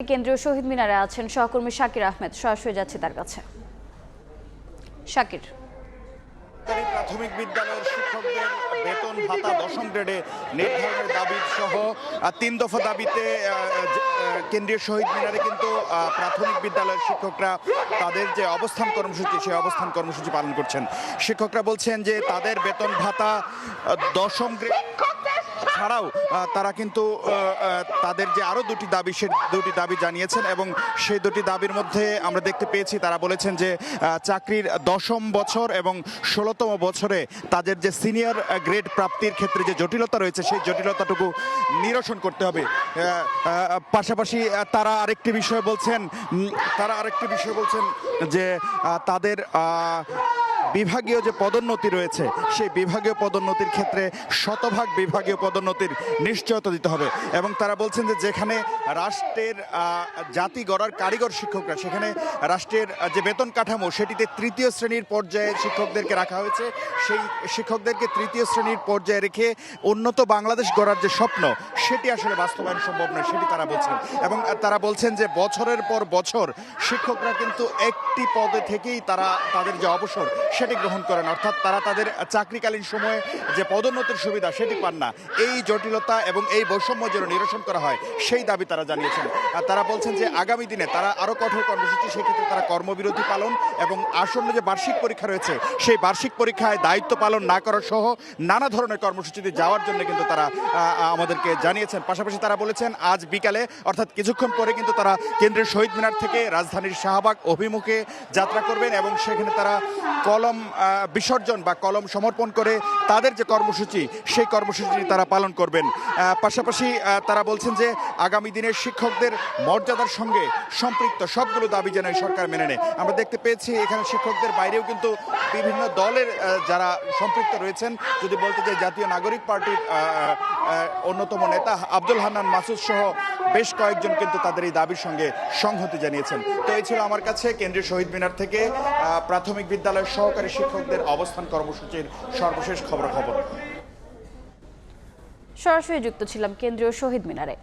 কেন্দ্রীয় শহীদ মিনারে আছেন সহকর্মী শাকির আহমেদ। সরাসরি যাচ্ছে তার কাছে। শাকির। প্রাথমিক বিদ্যালয়ের শিক্ষকদের বেতন ভাতা দশম গ্রেডে নির্ধারণের দাবি সহ তিন দফা দাবিতে কেন্দ্রীয় শহীদ মিনারে কিন্তু প্রাথমিক বিদ্যালয়ের শিক্ষকরা তাদের যে অবস্থান কর্মসূচি, সেই অবস্থান কর্মসূচি পালন করছেন। শিক্ষকরা বলছেন যে তাদের বেতন ভাতা দশম গ্রেড ছাড়াও তারা কিন্তু তাদের যে আরও দুটি দাবি, সে দুটি দাবি জানিয়েছেন এবং সেই দুটি দাবির মধ্যে আমরা দেখতে পেয়েছি, তারা বলেছেন যে চাকরির দশম বছর এবং ষোলোতম বছরে তাদের যে সিনিয়র গ্রেড প্রাপ্তির ক্ষেত্রে যে জটিলতা রয়েছে, সেই জটিলতাটুকু নিরসন করতে হবে। পাশাপাশি তারা আরেকটি বিষয় বলছেন তারা আরেকটি বিষয় বলছেন যে তাদের বিভাগীয় যে পদোন্নতি রয়েছে, সেই বিভাগীয় পদোন্নতির ক্ষেত্রে শতভাগ বিভাগীয় পদোন্নতির নিশ্চয়তা দিতে হবে। এবং তারা বলছেন যে যেখানে রাষ্ট্রের জাতি গড়ার কারিগর শিক্ষকরা, সেখানে রাষ্ট্রের যে বেতন কাঠামো, সেটিতে তৃতীয় শ্রেণির পর্যায়ে শিক্ষকদেরকে রাখা হয়েছে। সেই শিক্ষকদেরকে তৃতীয় শ্রেণির পর্যায়ে রেখে উন্নত বাংলাদেশ গড়ার যে স্বপ্ন, সেটি আসলে বাস্তবায়ন সম্ভব নয়, সেটি তারা বলছেন। এবং তারা বলছেন যে বছরের পর বছর শিক্ষকরা কিন্তু একটি পদে থেকেই তারা তাদের যে অবসর সেটি গ্রহণ করেন, অর্থাৎ তারা তাদের চাকরিকালীন সময়ে যে পদোন্নতির সুবিধা সেটি পান না। এই জটিলতা এবং এই বৈষম্য যেন নিরসন করা হয়, সেই দাবি তারা জানিয়েছেন। তারা বলছেন যে, আগামী দিনে তারা আরও কঠোর কর্মসূচি, সেক্ষেত্রে তারা কর্মবিরতি পালন এবং আসন্ন যে বার্ষিক পরীক্ষা রয়েছে, সেই বার্ষিক পরীক্ষায় দায়িত্ব পালন না করা সহ নানা ধরনের কর্মসূচিতে যাওয়ার জন্য কিন্তু তারা আমাদেরকে জানিয়েছেন। পাশাপাশি তারা বলেছেন, আজ বিকালে, অর্থাৎ কিছুক্ষণ পরে কিন্তু তারা কেন্দ্রের শহীদ মিনার থেকে রাজধানীর শাহবাগ অভিমুখে যাত্রা করবেন এবং সেখানে তারা কলম আহ, বিসর্জন বা কলম সমর্পণ করে তাদের যে কর্মসূচি সেই কর্মসূচি তারা পালন করবেন। পাশাপাশি তারা বলছেন যে আগামী দিনের শিক্ষকদের মর্যাদার সঙ্গে সম্পৃক্ত সবগুলো দাবি যেন সরকার মেনে নেয়। আমরা দেখতে পেয়েছি এখানে শিক্ষকদের বাইরেও কিন্তু বিভিন্ন দলের যারা সম্পৃক্ত রয়েছেন যদি বলতে চাই জাতীয় নাগরিক পার্টির অন্যতম নেতা আব্দুল হান্নান মাসুদ সহ বেশ কয়েকজন কিন্তু তাদের এই দাবির সঙ্গে সংহতি জানিয়েছেন। তো এই ছিল আমার কাছে কেন্দ্রীয় শহীদ মিনার থেকে প্রাথমিক বিদ্যালয়ের সহকারী শিক্ষকদের অবস্থান কর্মসূচির সর্বশেষ খবর খবর সরাসরি যুক্ত ছিলাম কেন্দ্রীয় শহীদ মিনারে।